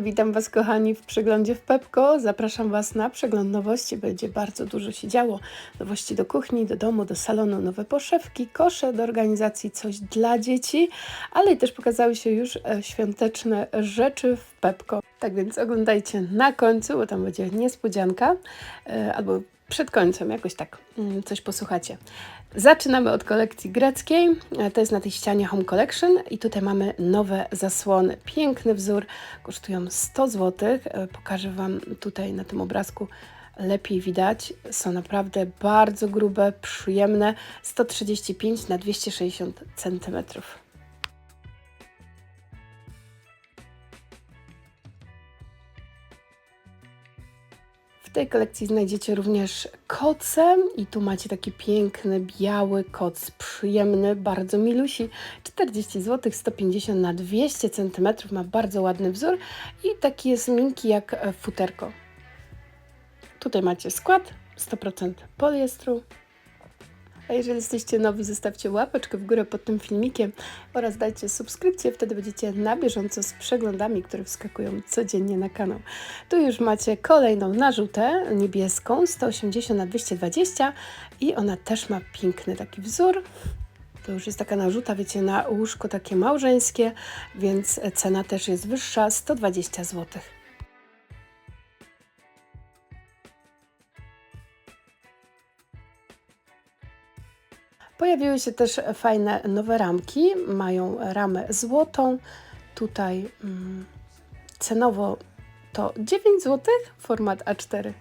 Witam Was kochani w przeglądzie w Pepko. Zapraszam Was na przegląd nowości. Będzie bardzo dużo się działo. Nowości do kuchni, do domu, do salonu, nowe poszewki, kosze do organizacji, coś dla dzieci, ale też pokazały się już e, świąteczne rzeczy w Pepko. Tak więc oglądajcie na końcu, bo tam będzie niespodzianka e, albo przed końcem, jakoś tak mm, coś posłuchacie. Zaczynamy od kolekcji greckiej. E, To jest na tej ścianie Home Collection i tutaj mamy nowe zasłony. Piękny wzór, kosztują 100 zł. Pokażę Wam tutaj na tym obrazku lepiej widać. Są naprawdę bardzo grube, przyjemne. 135 na 260 cm. Tej kolekcji znajdziecie również koce i tu macie taki piękny, biały koc, przyjemny, bardzo milusi, 40 zł, 150 na 200 cm, ma bardzo ładny wzór i taki jest miękki jak e, futerko. Tutaj macie skład, 100% poliestru. A jeżeli jesteście nowi, zostawcie łapeczkę w górę pod tym filmikiem oraz dajcie subskrypcję, wtedy będziecie na bieżąco z przeglądami, które wskakują codziennie na kanał. Tu już macie kolejną narzutę niebieską, 180 na 220 i ona też ma piękny taki wzór. To już jest taka narzuta, wiecie, na łóżko takie małżeńskie, więc cena też jest wyższa, 120 zł. Pojawiły się też fajne nowe ramki. Mają ramę złotą. Tutaj mm, cenowo to 9 zł, format A4.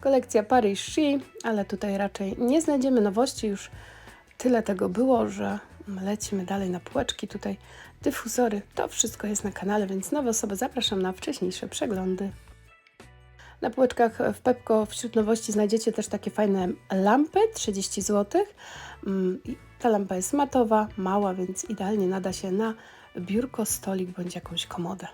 Kolekcja Paris She, ale tutaj raczej nie znajdziemy nowości. Już tyle tego było, że lecimy dalej na półeczki. Tutaj dyfuzory. To wszystko jest na kanale, więc nowe osoby zapraszam na wcześniejsze przeglądy. Na półeczkach w Pepko wśród nowości znajdziecie też takie fajne lampy, 30 zł. Mm, Ta lampa jest matowa, mała, więc idealnie nada się na biurko, stolik bądź jakąś komodę.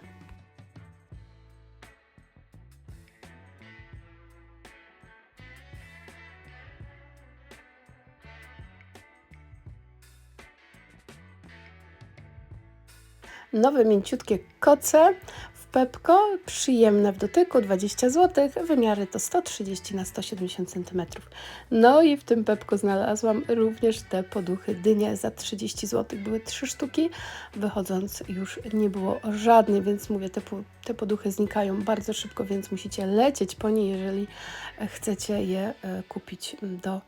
Nowe mięciutkie koce w Pepko, przyjemne w dotyku, 20 zł, wymiary to 130 na 170 cm. No i w tym Pepko znalazłam również te poduchy dynie za 30 zł. Były trzy sztuki, wychodząc już nie było żadnej, więc mówię, te, te poduchy znikają bardzo szybko, więc musicie lecieć po nie, jeżeli chcecie je e, kupić do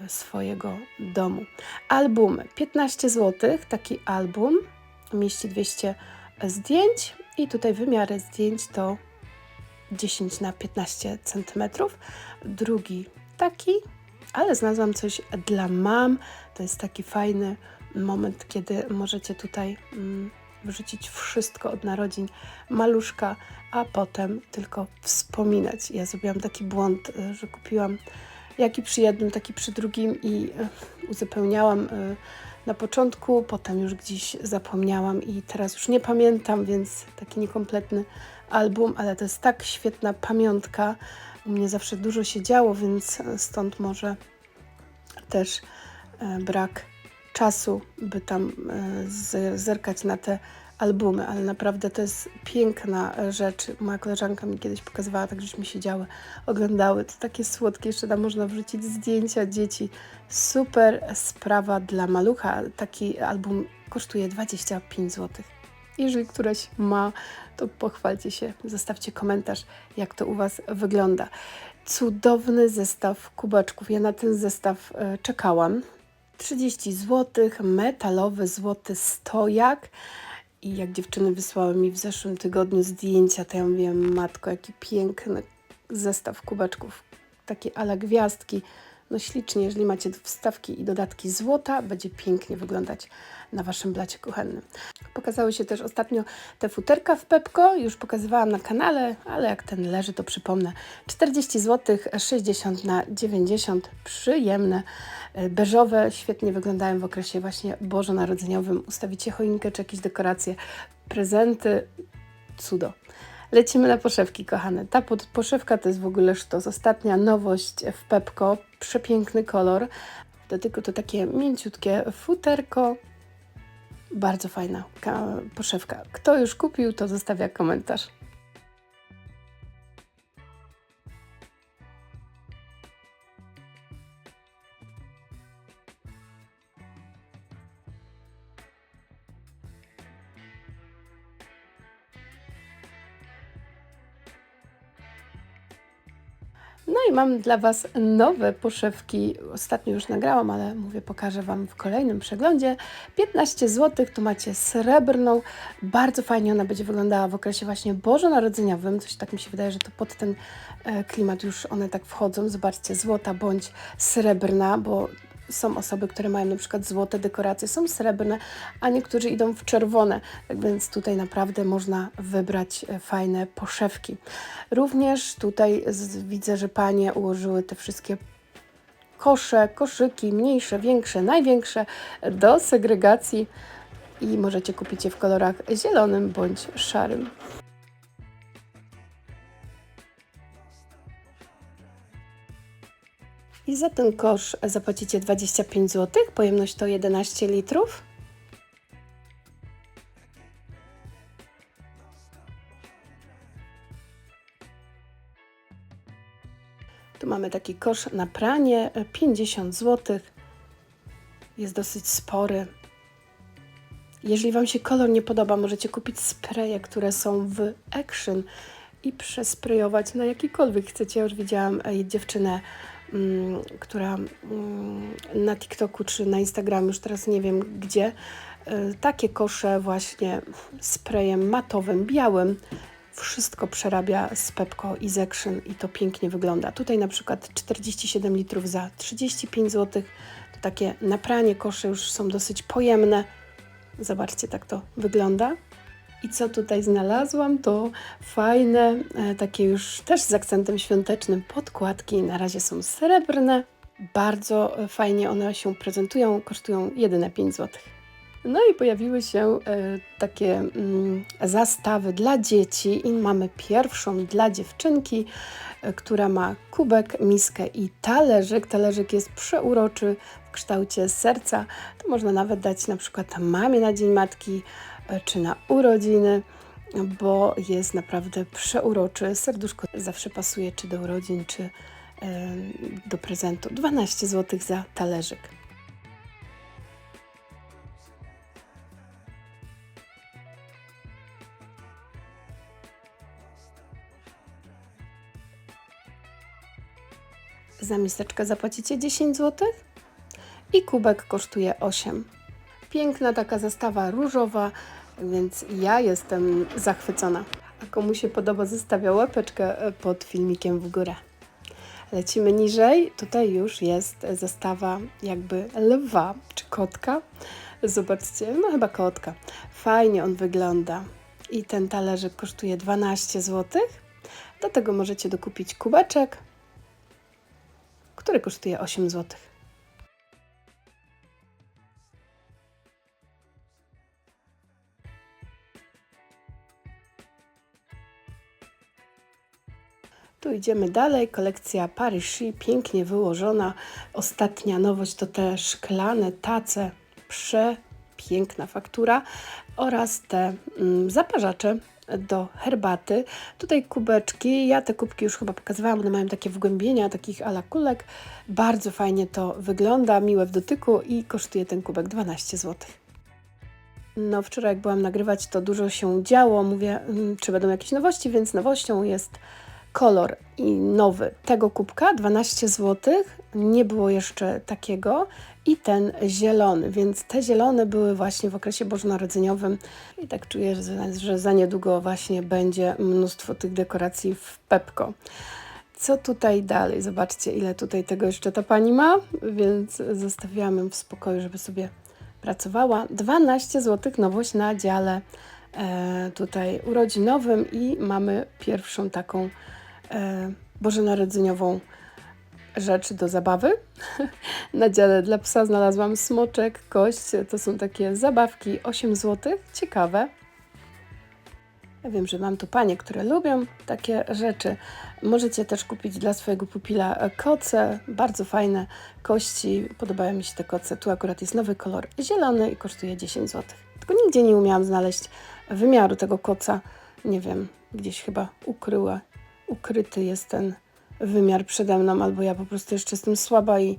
e, swojego domu. Albumy, 15 zł, taki album, mieści 200 zdjęć i tutaj wymiary zdjęć to 10 na 15 cm. Drugi taki, ale znalazłam coś dla mam. To jest taki fajny moment, kiedy możecie tutaj mm, wrzucić wszystko od narodzin maluszka, a potem tylko wspominać. Ja zrobiłam taki błąd, y, że kupiłam jaki przy jednym, taki przy drugim i y, uzupełniałam y, na początku, potem już gdzieś zapomniałam i teraz już nie pamiętam, więc taki niekompletny album, ale to jest tak świetna pamiątka. U mnie zawsze dużo się działo, więc stąd może też e, brak czasu, by tam e, zerkać na te albumy, ale naprawdę to jest piękna e, rzecz. Moja koleżanka mi kiedyś pokazywała, tak żeśmy siedziały, oglądały. To takie słodkie, jeszcze tam można wrzucić zdjęcia dzieci. Super sprawa dla malucha. Taki album kosztuje 25 zł. Jeżeli któraś ma, to pochwalcie się, zostawcie komentarz, jak to u Was wygląda. Cudowny zestaw kubeczków. Ja na ten zestaw e, czekałam. 30 zł, metalowy złoty stojak. I jak dziewczyny wysłały mi w zeszłym tygodniu zdjęcia, to ja mówię, matko, jaki piękny zestaw kubeczków. Takie ala gwiazdki. No ślicznie, jeżeli macie wstawki i dodatki złota, będzie pięknie wyglądać na Waszym blacie kuchennym. Pokazały się też ostatnio te futerka w Pepko, już pokazywałam na kanale, ale jak ten leży, to przypomnę. 40 zł, 60 na 90, przyjemne, e, beżowe, świetnie wyglądają w okresie właśnie bożonarodzeniowym. Ustawicie choinkę czy jakieś dekoracje, prezenty, cudo. Lecimy na poszewki, kochane. Ta pod- poszewka to jest w ogóle sztos. Ostatnia nowość w Pepko. Przepiękny kolor. W dotyku to takie mięciutkie futerko. Bardzo fajna ka- poszewka. Kto już kupił, to zostawia komentarz. I mam dla Was nowe poszewki. Ostatnio już nagrałam, ale mówię, pokażę Wam w kolejnym przeglądzie. 15 zł, tu macie srebrną. Bardzo fajnie ona będzie wyglądała w okresie właśnie bożonarodzeniowym. Coś tak mi się wydaje, że to pod ten e, klimat już one tak wchodzą. Zobaczcie, złota bądź srebrna, bo są osoby, które mają na przykład złote dekoracje, są srebrne, a niektórzy idą w czerwone, tak więc tutaj naprawdę można wybrać e, fajne poszewki. Również tutaj widzę, że panie ułożyły te wszystkie kosze, koszyki, mniejsze, większe, największe do segregacji i możecie kupić je w kolorach zielonym bądź szarym. I za ten kosz zapłacicie 25 zł, pojemność to 11 litrów. Tu mamy taki kosz na pranie, 50 zł. Jest dosyć spory. Jeżeli Wam się kolor nie podoba, możecie kupić spreje, które są w Action i przesprejować na jakikolwiek chcecie. Już widziałam e, dziewczynę która mm, na TikToku czy na Instagramie, już teraz nie wiem gdzie, y, takie kosze właśnie sprayem matowym, białym, wszystko przerabia z Pepco i Action i to pięknie wygląda. Tutaj na przykład 47 litrów za 35 zł. To takie napranie kosze już są dosyć pojemne. Zobaczcie, tak to wygląda. I co tutaj znalazłam, to fajne, e, takie już też z akcentem świątecznym podkładki. Na razie są srebrne. Bardzo e, fajnie one się prezentują, kosztują jedyne 5 zł. No i pojawiły się e, takie mm, zastawy dla dzieci i mamy pierwszą dla dziewczynki, która ma kubek, miskę i talerzyk. Talerzyk jest przeuroczy w kształcie serca. To można nawet dać na przykład mamie na Dzień Matki, czy na urodziny, bo jest naprawdę przeuroczy. Serduszko zawsze pasuje czy do urodzin, czy do prezentu. 12 zł za talerzyk. Za miseczkę zapłacicie 10 zł i kubek kosztuje 8. Piękna taka zestawa różowa, więc ja jestem zachwycona. A komu się podoba, zostawia łapeczkę e, pod filmikiem w górę. Lecimy niżej. Tutaj już jest zestawa jakby lwa czy kotka. Zobaczcie, no chyba kotka. Fajnie on wygląda. I ten talerzyk kosztuje 12 zł. Do tego możecie dokupić kubeczek, który kosztuje 8 zł. Tu idziemy dalej. Kolekcja Parysi, pięknie wyłożona. Ostatnia nowość to te szklane tace. Przepiękna faktura oraz te mm, zaparzacze do herbaty. Tutaj kubeczki, ja te kubki już chyba pokazywałam, one mają takie wgłębienia, takich ala kulek. Bardzo fajnie to wygląda, miłe w dotyku i kosztuje ten kubek 12 zł. No wczoraj jak byłam nagrywać, to dużo się działo. Mówię, hmm, czy będą jakieś nowości, więc nowością jest kolor nowy tego kubka 12 zł. Nie było jeszcze takiego i ten zielony, więc te zielone były właśnie w okresie bożonarodzeniowym i tak czuję, że, że za niedługo właśnie będzie mnóstwo tych dekoracji w Pepko. Co tutaj dalej? Zobaczcie, ile tutaj tego jeszcze ta pani ma, więc zostawiamy ją w spokoju, żeby sobie pracowała. 12 zł nowość na dziale e, tutaj urodzinowym i mamy pierwszą taką e, bożonarodzeniową rzecz do zabawy. Na dziale dla psa znalazłam smoczek, kość. To są takie zabawki 8 zł. Ciekawe. Ja wiem, że mam tu panie, które lubią takie rzeczy. Możecie też kupić dla swojego pupila koce, bardzo fajne kości. Podobają mi się te koce. Tu akurat jest nowy kolor zielony i kosztuje 10 zł. Tylko nigdzie nie umiałam znaleźć wymiaru tego koca. Nie wiem, gdzieś chyba ukryła, ukryty jest ten wymiar przede mną, albo ja po prostu jeszcze jestem słaba i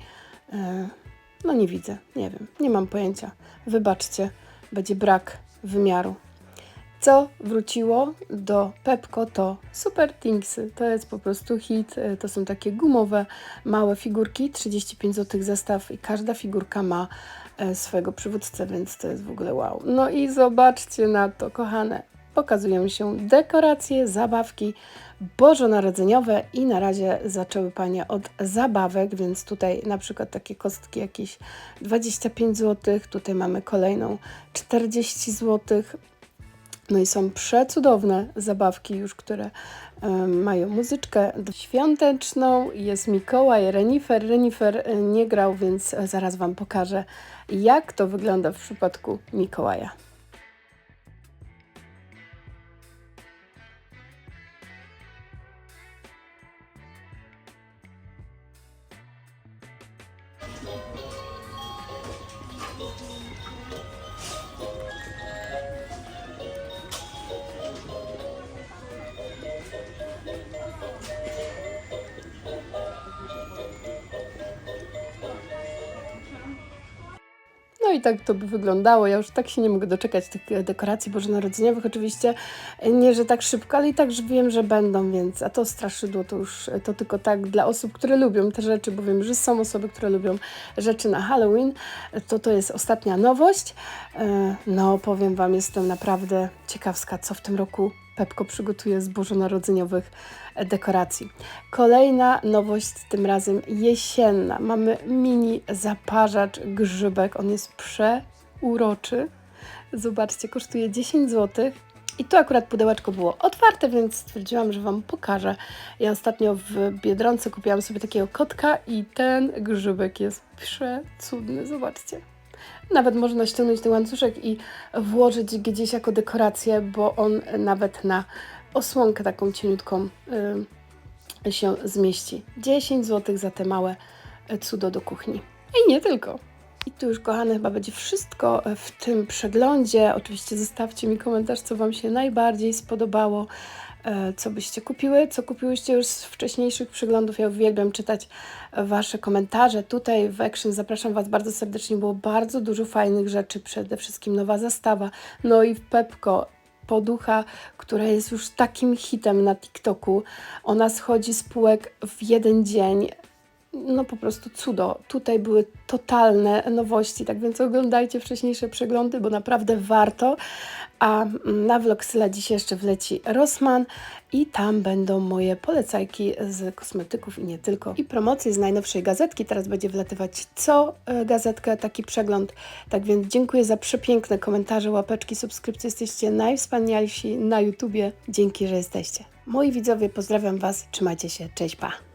e, no nie widzę, nie wiem, nie mam pojęcia. Wybaczcie, będzie brak wymiaru. Co wróciło do Pepko to Super Thingsy. To jest po prostu hit. E, To są takie gumowe, małe figurki, 35 zł zestaw i każda figurka ma e, swojego przywódcę, więc to jest w ogóle wow. No i zobaczcie na to, kochane. Pokazują się dekoracje, zabawki bożonarodzeniowe i na razie zaczęły Panie od zabawek, więc tutaj na przykład takie kostki jakieś 25 zł, tutaj mamy kolejną 40 zł, no i są przecudowne zabawki już, które mają muzyczkę świąteczną. Jest Mikołaj, Renifer. Renifer e, nie grał, więc e, zaraz Wam pokażę, jak to wygląda w przypadku Mikołaja. No i tak to by wyglądało. Ja już tak się nie mogę doczekać tych e, dekoracji bożonarodzeniowych. Oczywiście e, nie, że tak szybko, ale i tak że wiem, że będą, więc a to straszydło to już e, to tylko tak dla osób, które lubią te rzeczy, bo wiem, że są osoby, które lubią rzeczy na Halloween. To to jest ostatnia nowość. No, powiem Wam, jestem naprawdę ciekawska, co w tym roku Pepko przygotuje z bożonarodzeniowych dekoracji. Kolejna nowość, tym razem jesienna. Mamy mini zaparzacz grzybek. On jest przeuroczy. Zobaczcie, kosztuje 10 zł. I tu akurat pudełeczko było otwarte, więc stwierdziłam, że Wam pokażę. Ja ostatnio w Biedronce kupiłam sobie takiego kotka i ten grzybek jest przecudny. Zobaczcie. Nawet można ściągnąć ten łańcuszek i włożyć gdzieś jako dekorację, bo on nawet na osłonkę taką cieniutką y, się zmieści. 10 zł za te małe y, cudo do kuchni. I nie tylko. I tu już, kochane, chyba będzie wszystko w tym przeglądzie. Oczywiście zostawcie mi komentarz, co Wam się najbardziej spodobało, co byście kupiły, co kupiłyście już z wcześniejszych przeglądów. Ja uwielbiam czytać Wasze komentarze. Tutaj w Action zapraszam Was bardzo serdecznie. Było bardzo dużo fajnych rzeczy, przede wszystkim nowa zastawa. No i Pepko poducha, która jest już takim hitem na TikToku. Ona schodzi z półek w jeden dzień no po prostu cudo. Tutaj były totalne nowości, tak więc oglądajcie wcześniejsze przeglądy, bo naprawdę warto. A mm, na Vlogsyla dziś jeszcze wleci Rossmann i tam będą moje polecajki z kosmetyków i nie tylko. I promocje z najnowszej gazetki. Teraz będzie wlatywać co e, gazetkę taki przegląd. Tak więc dziękuję za przepiękne komentarze, łapeczki, subskrypcje. Jesteście najwspanialsi na YouTubie. Dzięki, że jesteście. Moi widzowie, pozdrawiam Was. Trzymajcie się. Cześć, pa!